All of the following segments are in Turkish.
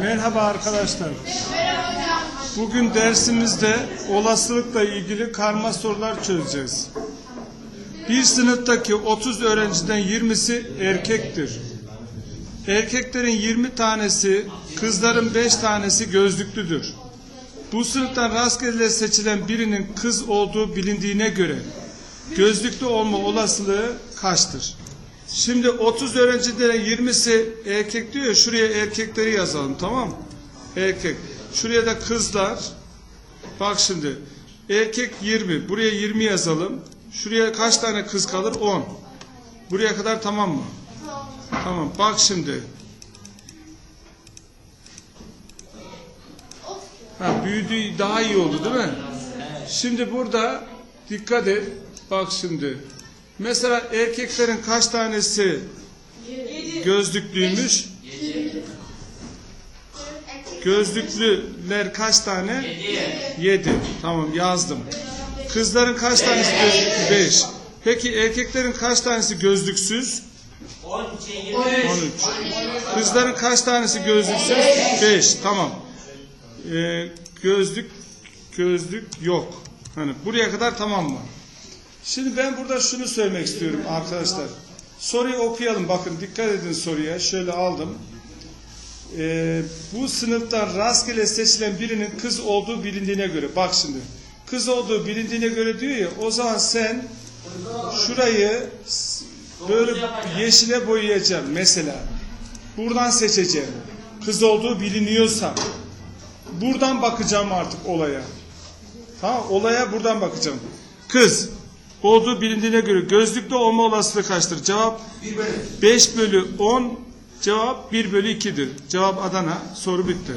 Merhaba arkadaşlar. Bugün dersimizde olasılıkla ilgili karma sorular çözeceğiz. Bir sınıftaki 30 öğrenciden 20'si erkektir. Erkeklerin 20 tanesi, kızların 5 tanesi gözlüklüdür. Bu sınıftan rastgele seçilen birinin kız olduğu bilindiğine göre gözlüklü olma olasılığı kaçtır? Şimdi 30 öğrenciden 20'si erkek diyor ya şuraya erkekleri yazalım tamam? Erkek. Şuraya da kızlar. Bak şimdi. Erkek 20. Buraya 20 yazalım. Şuraya kaç tane kız kalır? 10. Buraya kadar tamam mı? Tamam. Bak şimdi. Ha, büyüdüğü daha iyi oldu değil mi? Şimdi burada dikkat et. Bak şimdi. Mesela erkeklerin kaç tanesi gözlüklüymüş? Gözlüklüler kaç tane? Yedi. Tamam yazdım. Kızların kaç tanesi gözlüklü? Beş. Peki erkeklerin kaç tanesi gözlüksüz? 13. Kızların kaç tanesi gözlüksüz? 5. Tamam. Ee, gözlük gözlük yok. Hani buraya kadar tamam mı? Şimdi ben burada şunu söylemek istiyorum arkadaşlar. Soruyu okuyalım. Bakın dikkat edin soruya. Şöyle aldım. Ee, bu sınıftan rastgele seçilen birinin kız olduğu bilindiğine göre. Bak şimdi. Kız olduğu bilindiğine göre diyor ya. O zaman sen şurayı böyle yeşile boyayacağım mesela. Buradan seçeceğim. Kız olduğu biliniyorsa. Buradan bakacağım artık olaya. Tamam olaya buradan bakacağım. Kız olduğu bilindiğine göre gözlüklü olma olasılığı kaçtır? Cevap 5 bölü 10 cevap 1 bölü 2'dir. Cevap Adana. Soru bitti.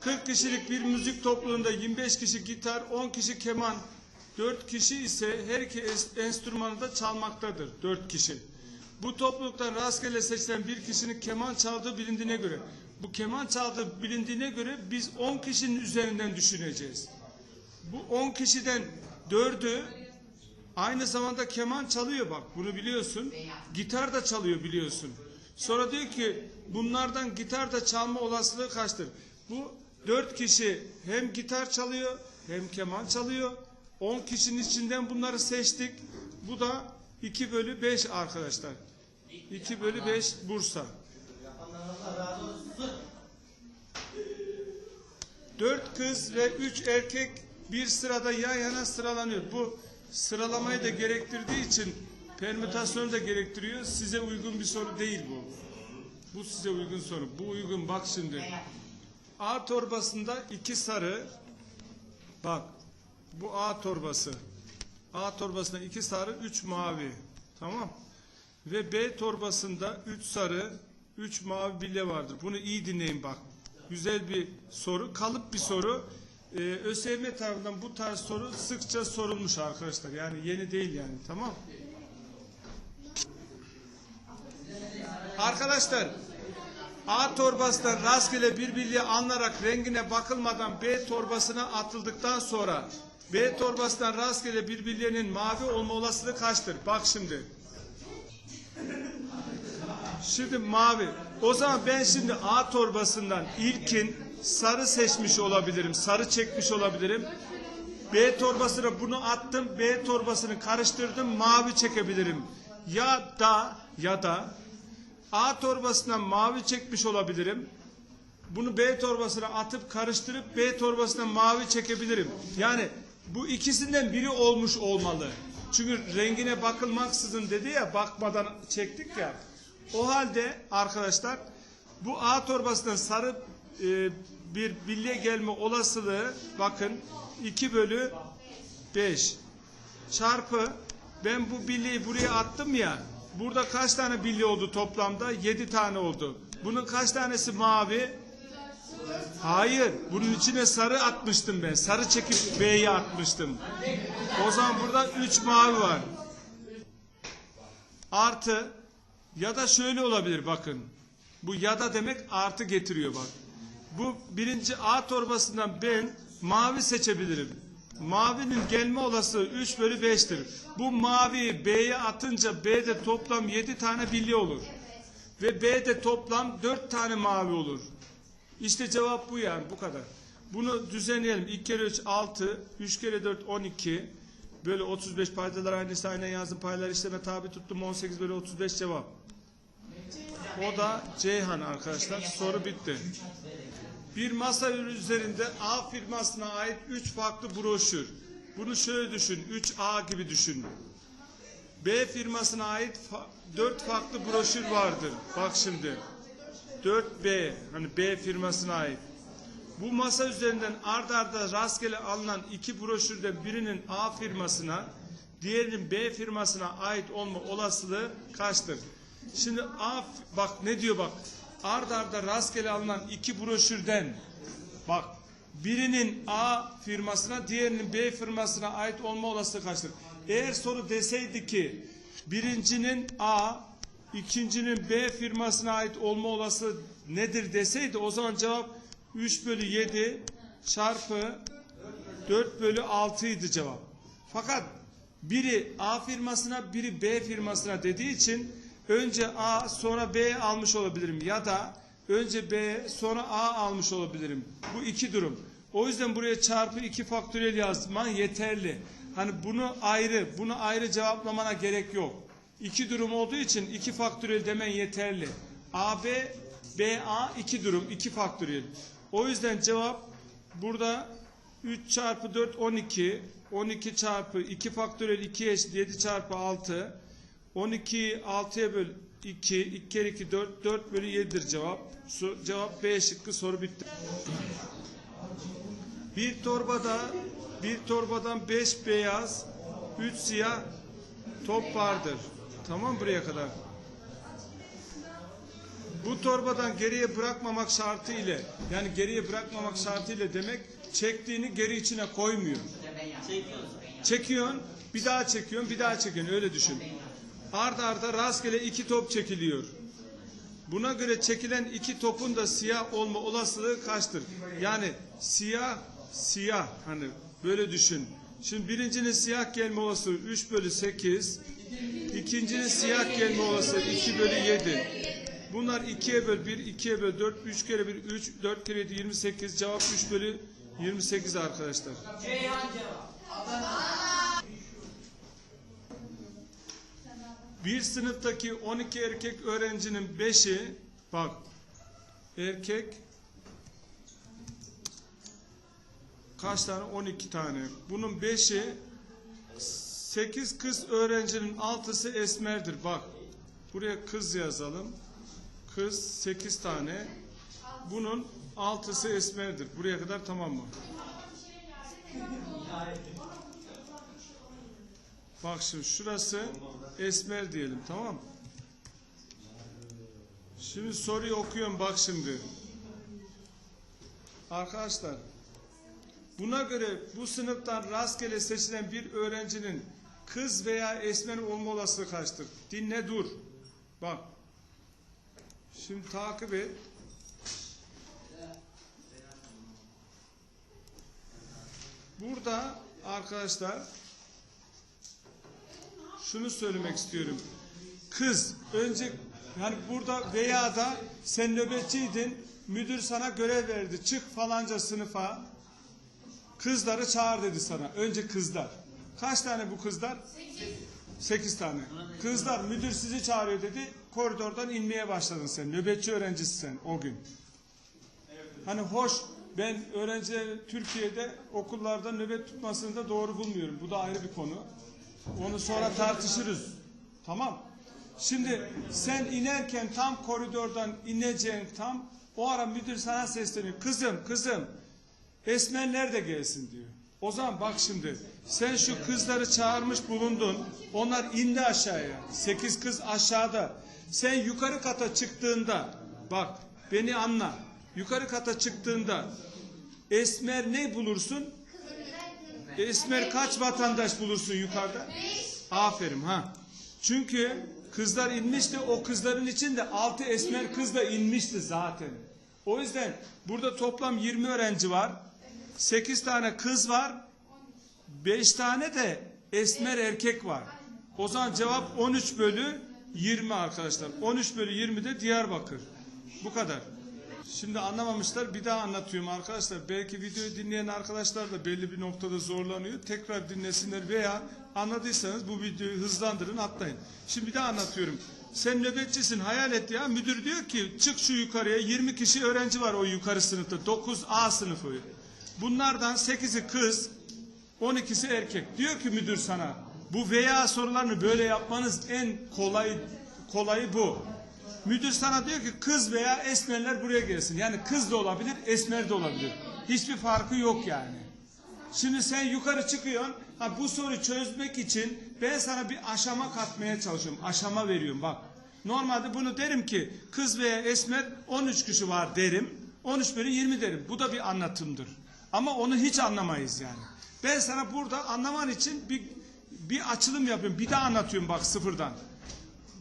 40 kişilik bir müzik topluluğunda 25 kişi gitar, 10 kişi keman, 4 kişi ise her iki enstrümanı da çalmaktadır. 4 kişi. Bu topluluktan rastgele seçilen bir kişinin keman çaldığı bilindiğine göre, bu keman çaldığı bilindiğine göre biz 10 kişinin üzerinden düşüneceğiz. Bu 10 kişiden 4'ü aynı zamanda keman çalıyor bak bunu biliyorsun. Gitar da çalıyor biliyorsun. Sonra diyor ki bunlardan gitar da çalma olasılığı kaçtır? Bu 4 kişi hem gitar çalıyor hem keman çalıyor. 10 kişinin içinden bunları seçtik. Bu da 2 bölü 5 arkadaşlar. 2 bölü 5 Bursa. 4 kız ve 3 erkek bir sırada yan yana sıralanıyor. Bu sıralamayı da gerektirdiği için permütasyonu da gerektiriyor. Size uygun bir soru değil bu. Bu size uygun soru. Bu uygun bak şimdi. A torbasında iki sarı bak bu A torbası. A torbasında iki sarı, üç mavi. Tamam. Ve B torbasında üç sarı, üç mavi bilye vardır. Bunu iyi dinleyin bak. Güzel bir soru, kalıp bir soru. Ee, ÖSYM tarafından bu tarz soru sıkça sorulmuş arkadaşlar. Yani yeni değil yani. Tamam. Arkadaşlar A torbasından rastgele bir bilye alınarak rengine bakılmadan B torbasına atıldıktan sonra B torbasından rastgele bir bilyenin mavi olma olasılığı kaçtır? Bak şimdi. Şimdi mavi. O zaman ben şimdi A torbasından ilkin sarı seçmiş olabilirim. Sarı çekmiş olabilirim. B torbasına bunu attım. B torbasını karıştırdım. Mavi çekebilirim. Ya da ya da A torbasından mavi çekmiş olabilirim. Bunu B torbasına atıp karıştırıp B torbasından mavi çekebilirim. Yani bu ikisinden biri olmuş olmalı. Çünkü rengine bakılmaksızın dedi ya bakmadan çektik ya. O halde arkadaşlar bu A torbasından sarı e, bir bilye gelme olasılığı bakın 2 bölü 5 çarpı ben bu bilyeyi buraya attım ya burada kaç tane bilye oldu toplamda? 7 tane oldu. Bunun kaç tanesi mavi? Hayır bunun içine sarı atmıştım ben. Sarı çekip B'ye atmıştım. O zaman burada 3 mavi var. Artı ya da şöyle olabilir bakın. Bu ya da demek artı getiriyor bak bu birinci A torbasından ben mavi seçebilirim. Mavinin gelme olasılığı 3 bölü 5'tir. Bu maviyi B'ye atınca B'de toplam 7 tane bilye olur. Ve B'de toplam 4 tane mavi olur. İşte cevap bu yani bu kadar. Bunu düzenleyelim. 2 kere 3 6, 3 kere 4 12. Böyle 35 paydalar aynısı aynen yazdım. Paylar işleme tabi tuttum 18 böyle 35 cevap. O da Ceyhan arkadaşlar. Soru bitti. Bir masa üzerinde A firmasına ait 3 farklı broşür. Bunu şöyle düşün. 3A gibi düşün. B firmasına ait 4 farklı broşür vardır. Bak şimdi. 4B hani B firmasına ait. Bu masa üzerinden ard arda rastgele alınan iki broşürden birinin A firmasına, diğerinin B firmasına ait olma olasılığı kaçtır? Şimdi A bak ne diyor bak. Ard arda rastgele alınan iki broşürden bak birinin A firmasına, diğerinin B firmasına ait olma olasılığı kaçtır? Eğer soru deseydi ki birincinin A, ikincinin B firmasına ait olma olasılığı nedir deseydi o zaman cevap 3 bölü 7 çarpı 4 bölü 6 idi cevap. Fakat biri A firmasına biri B firmasına dediği için önce A sonra B almış olabilirim ya da önce B sonra A almış olabilirim. Bu iki durum. O yüzden buraya çarpı 2 faktöriyel yazman yeterli. Hani bunu ayrı, bunu ayrı cevaplamana gerek yok. İki durum olduğu için iki faktöriyel demen yeterli. AB, BA iki durum, iki faktöriyel. O yüzden cevap burada 3 çarpı 4 12, 12 çarpı 2 faktöriyel 2 eşit 7 çarpı 6, 12'yi 6'ya böl 2, 2 kere 2 4, 4 bölü 7'dir cevap. Su, cevap B şıkkı soru bitti. Bir torbada bir torbadan 5 beyaz, 3 siyah top vardır. Tamam buraya kadar. Bu torbadan geriye bırakmamak şartı ile yani geriye bırakmamak şartı ile demek çektiğini geri içine koymuyor. Çekiyorsun, bir daha çekiyorsun, bir daha çekiyorsun öyle düşün. Arda arda rastgele iki top çekiliyor. Buna göre çekilen iki topun da siyah olma olasılığı kaçtır? Yani siyah, siyah hani böyle düşün. Şimdi birincinin siyah gelme olasılığı 3 bölü 8. İkincinin siyah gelme olasılığı 2 bölü 7. Bunlar 2'ye böl 1, 2'ye böl 4, 3 kere 1, 3, 4 kere 7, 28. Cevap 3 bölü 28 arkadaşlar. Ceyhan cevap. Bir sınıftaki 12 erkek öğrencinin 5'i bak erkek kaç tane? 12 tane. Bunun 5'i 8 kız öğrencinin 6'sı esmerdir. Bak buraya kız yazalım. Kız 8 tane. Bunun 6'sı esmerdir. Buraya kadar tamam mı? Bak şimdi şurası esmer diyelim tamam? Şimdi soruyu okuyorum bak şimdi. Arkadaşlar buna göre bu sınıftan rastgele seçilen bir öğrencinin kız veya esmer olma olasılığı kaçtır? Dinle dur. Bak. Şimdi takip et. Burada arkadaşlar şunu söylemek istiyorum. Kız önce yani burada veya da sen nöbetçiydin müdür sana görev verdi çık falanca sınıfa. Kızları çağır dedi sana önce kızlar. Kaç tane bu kızlar? Sekiz. Tane. Kızlar müdür sizi çağırıyor dedi koridordan inmeye başladın sen nöbetçi öğrencisin sen o gün. Hani hoş ben öğrencilerin Türkiye'de okullarda nöbet tutmasını da doğru bulmuyorum bu da ayrı bir konu onu sonra tartışırız. Tamam. Şimdi sen inerken tam koridordan ineceğin tam o ara müdür sana sesleniyor. Kızım kızım esmerler de gelsin diyor. O zaman bak şimdi sen şu kızları çağırmış bulundun. Onlar indi aşağıya. Sekiz kız aşağıda. Sen yukarı kata çıktığında bak beni anla. Yukarı kata çıktığında esmer ne bulursun? Esmer kaç vatandaş bulursun yukarıda? Aferin ha. Çünkü kızlar inmişti. O kızların içinde altı esmer kız da inmişti zaten. O yüzden burada toplam 20 öğrenci var. 8 tane kız var. 5 tane de esmer erkek var. O zaman cevap 13 bölü 20 arkadaşlar. 13 bölü 20 de Diyarbakır. Bu kadar. Şimdi anlamamışlar bir daha anlatıyorum arkadaşlar. Belki videoyu dinleyen arkadaşlar da belli bir noktada zorlanıyor. Tekrar dinlesinler veya anladıysanız bu videoyu hızlandırın atlayın. Şimdi bir daha anlatıyorum. Sen nöbetçisin hayal et ya. Müdür diyor ki çık şu yukarıya 20 kişi öğrenci var o yukarı sınıfta. 9A sınıfı. Bunlardan 8'i kız 12'si erkek. Diyor ki müdür sana bu veya sorularını böyle yapmanız en kolay kolayı bu. Müdür sana diyor ki kız veya esmerler buraya gelsin. Yani kız da olabilir, esmer de olabilir. Hiçbir farkı yok yani. Şimdi sen yukarı çıkıyorsun. Ha bu soruyu çözmek için ben sana bir aşama katmaya çalışıyorum. Aşama veriyorum bak. Normalde bunu derim ki kız veya esmer 13 kişi var derim. 13 bölü 20 derim. Bu da bir anlatımdır. Ama onu hiç anlamayız yani. Ben sana burada anlaman için bir bir açılım yapıyorum. Bir daha anlatıyorum bak sıfırdan.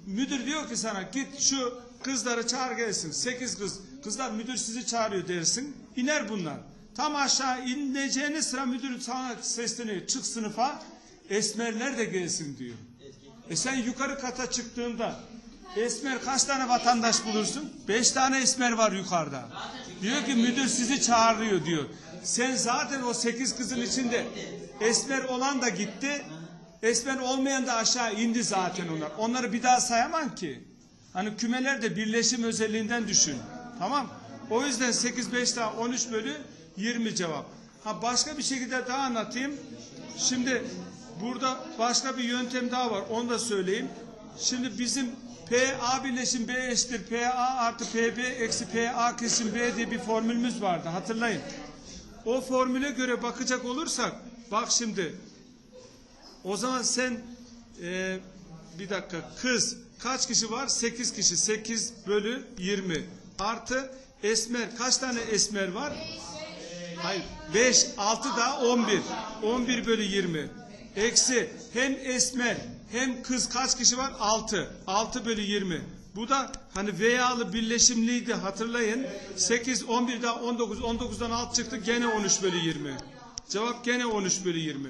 Müdür diyor ki sana git şu kızları çağır gelsin. Sekiz kız. Kızlar müdür sizi çağırıyor dersin. İner bunlar. Tam aşağı ineceğiniz sıra müdür sana sesleniyor. Çık sınıfa esmerler de gelsin diyor. E sen yukarı kata çıktığında esmer kaç tane vatandaş bulursun? Beş tane esmer var yukarıda. Diyor ki müdür sizi çağırıyor diyor. Sen zaten o sekiz kızın içinde esmer olan da gitti. Esmer olmayan da aşağı indi zaten onlar. Onları bir daha sayamam ki. Hani kümeler de birleşim özelliğinden düşün. Tamam. O yüzden 8 5 daha 13 bölü 20 cevap. Ha başka bir şekilde daha anlatayım. Şimdi burada başka bir yöntem daha var. Onu da söyleyeyim. Şimdi bizim PA birleşim B eşittir PA artı PB eksi PA kesim B diye bir formülümüz vardı. Hatırlayın. O formüle göre bakacak olursak bak şimdi o zaman sen e, bir dakika kız kaç kişi var? 8 kişi. 8 bölü 20 artı esmer kaç tane esmer var? Hayır 5 6 da 11. 11 bölü 20. Eksi hem esmer hem kız kaç kişi var? 6. 6 bölü 20. Bu da hani veyalı birleşimliydi hatırlayın. 8, 11 daha 19, 19'dan 6 çıktı gene 13 bölü 20. Cevap gene 13 bölü 20.